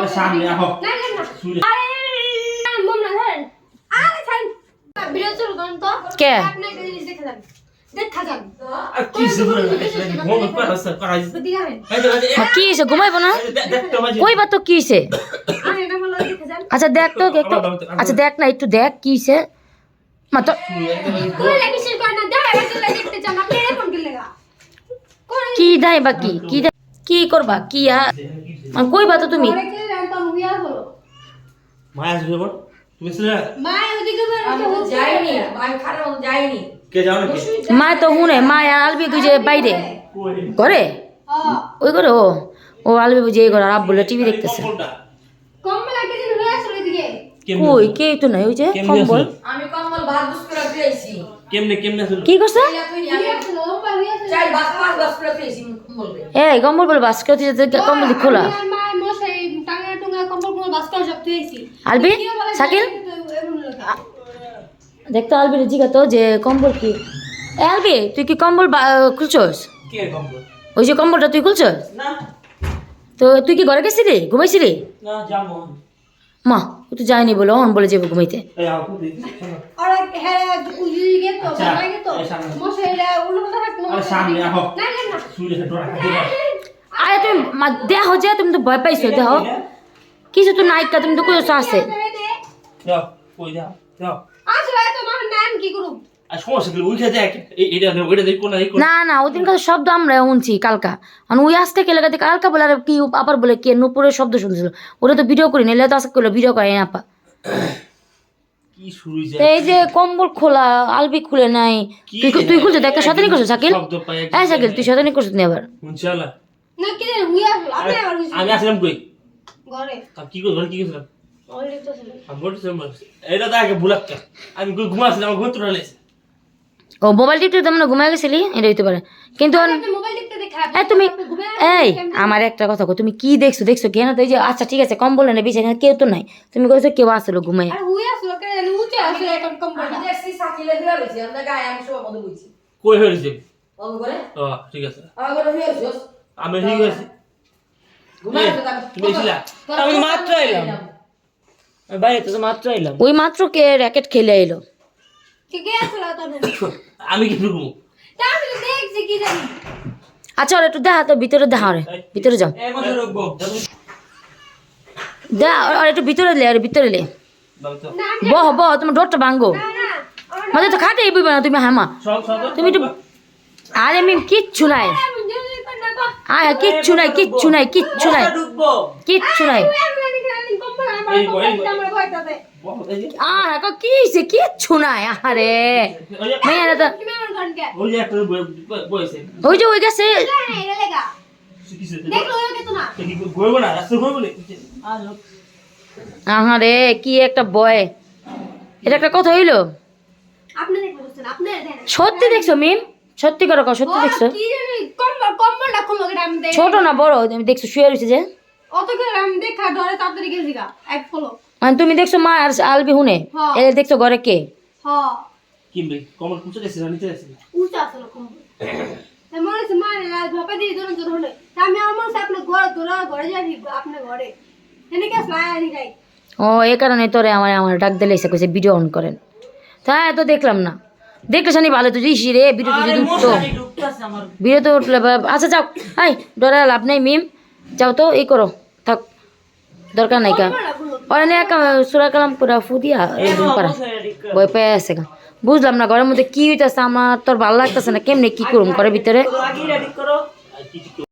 আরে সামনে আহো। না না না। শুলে আরে না ধরেন। আরে ছাড়েন। ভিডিও শুরু করুন তো। কে? আপনি একটা জিনিস দেখে যান আচ্ছা দেখ তো একটু আচ্ছা দেখ না একটু দেখ কি কি দেয় বা কি? কি দেয়? কি করবা? কি কইবা তো তুমি? মায়া আসবে বল। তুমি ওদিকে বের যাইনি আমি খাটার যাইনি। কে যাও নাকি? মা তো হুনে মা আর আলবি গুজে বাইরে। হ্যাঁ ওই ঘরে ও। ও আলবি বুঝে এই ঘরে আর আব্বুলে টিভি দেখতেছে। কম্বল একটা দিন হয়ে আসলো এদিকে। কই কে তো নাই ওই যে কম্বল? আমি কম্বল ভাত বুস করে দিয়েছি কেমনে কেমনে আসলো? কি করছে? আসলো লম্বা আসলো। চাই ভাত মাছ বাস করে দিয়েছি কম্বল এই কম্বল বলে বাস কম্বল খোলা আমি আর মা মশাই টাঙ্গা টুঙ্গা কম্বলগুলো বাস করে সব তুইছি আলবি? শাকিল? দেখতো আলবি জিগা তো যে কম্বল কি? এ আলবি তুই কি কম্বল বা- খুলছস? ওই যে কম্বলটা তুই খুলছস? তো তুই কি ঘরে গেছিলি? ঘুমাইছিলি? না মা ও তো যায়নি বলে অন বলে যাব ঘুমাইতে। আর তুমি মা- দেহ যে তুমি তো ভয় পাইছো দেহ? কিছু তো নাইকা তুমি তো কইছো আছে। যাও কই যাও যাও আসলে তো আমার নাম কি করব আর সমস্যা কি? উঠে দেখ এটা ওইটা দেখ কোন না না ওদিন কাছে শব্দ আমরা শুনছি কালকা। আর ওই আসতে কে লাগাতে কালকা বলে আর কি আবার বলে কে নুপুরের শব্দ শুনছিল। ওটা তো ভিডিও করি নিলে তো আজকে করল ভিডিও করে না আপা এই যে কম্বল খোলা আলবি খুলে নাই। তুই তুই খুলছো দেখ শতানি করছ শাকিল? হ্যাঁ শাকিল তুই শতানি করছ নি আবার? আমি আসলাম কই? ঘরে। তা কি করে কি করেছিলাম অলরেডি তো ছিল আমি বলছিলাম এটা তো আগে আমি ঘুমাছিলাম আমার ঘুম তুলে ও মোবাইল টিপতে তেমন ঘুমাই গেছিলি? এটা হইতে পারে। কিন্তু অন- আপনি মোবাইল দেখতে দেখা। এই তুমি এই আমার একটা কথা কো তুমি কি দেখছ? দেখছ কেন তো এই যে আচ্ছা ঠিক আছে কম্বল এনে বিছানা কেউ তো নাই। তুমি কইছো কেউ আসলো বুঝছি কই হয়েছে? ঠিক আছে। হয়ে আমি ঠিক আছে ঘুমাই এই, তুমি ছিলা? আমি মাত্র এলাম। বাইরে তো মাত্র এলাম। ওই মাত্র কে র্যাকেট খেলে এলো? আমি কি ঢুকবো আচ্ছা ওর একটু দেখা তো ভিতরে দেখা রে। ভিতরে যাও। দা আর একটু ভিতরে লে আর ভিতরে লে। বহ বহ তোমার ডোরটা ভাঙ্গো না না আমার মাঝে তো খাটে বইবে না তুমি হামা সব সব তুমি একটু আরে মিম কিচ্ছু নাই। তো কিচ্ছু নাই কিচ্ছু নাই কিচ্ছু নাই। কিচ্ছু নাই। আহ কি হয়েছে কিচ্ছু নাই আরে মেয়েরা তো ওই যে। ওই গেছে। আহারে কি একটা বয়। এটা একটা কথা হইল? সত্যি দেখছ মিম? সত্যি করে সত্যি দেখছ? ছোট না বড় তুমি দেখছ শুয়ে রয়েছে যে? অত করে দেখা ধরে তাড়াতাড়ি গেছি গা এক ফলো মানে তুমি দেখছ মা আর আলবি হুনে। এ দেখছ ঘরে কে? হ। কিনবে? কমল কুচে গেছে না নিচে গেছে উঁচা আসলো কম্বল মনে হচ্ছে মানে ঝপে দিয়ে ধরুন ধরুন হলে আমি আমার মনে হচ্ছে ঘরে তোরা ঘরে যাবি আপনার ঘরে। এনে কে স্লাই যাই ও এই কারণে তোরে আমার আমার ডাক দিলে এসে কইছে ভিডিও অন করেন। তা তো দেখলাম না। দেখলে শানি ভালো তুই ইসি রে বিরত যদি উঠতো। ঢুকতেছে আমার। ভিডিও তো উঠলে আচ্ছা যাও। হাই ডরা লাভ নাই মিম। যাও তো এই করো। থাক দরকার নাই কা। অনেক একা সুরা কালাম পুরা ফু দিয়া পারা। বই পেয়ে আছে গা। বুঝলাম না ঘরের মধ্যে কি হইতেছে আমার তোর ভালো লাগতেছে না কেমনে কি করুম ঘরের ভিতরে? কি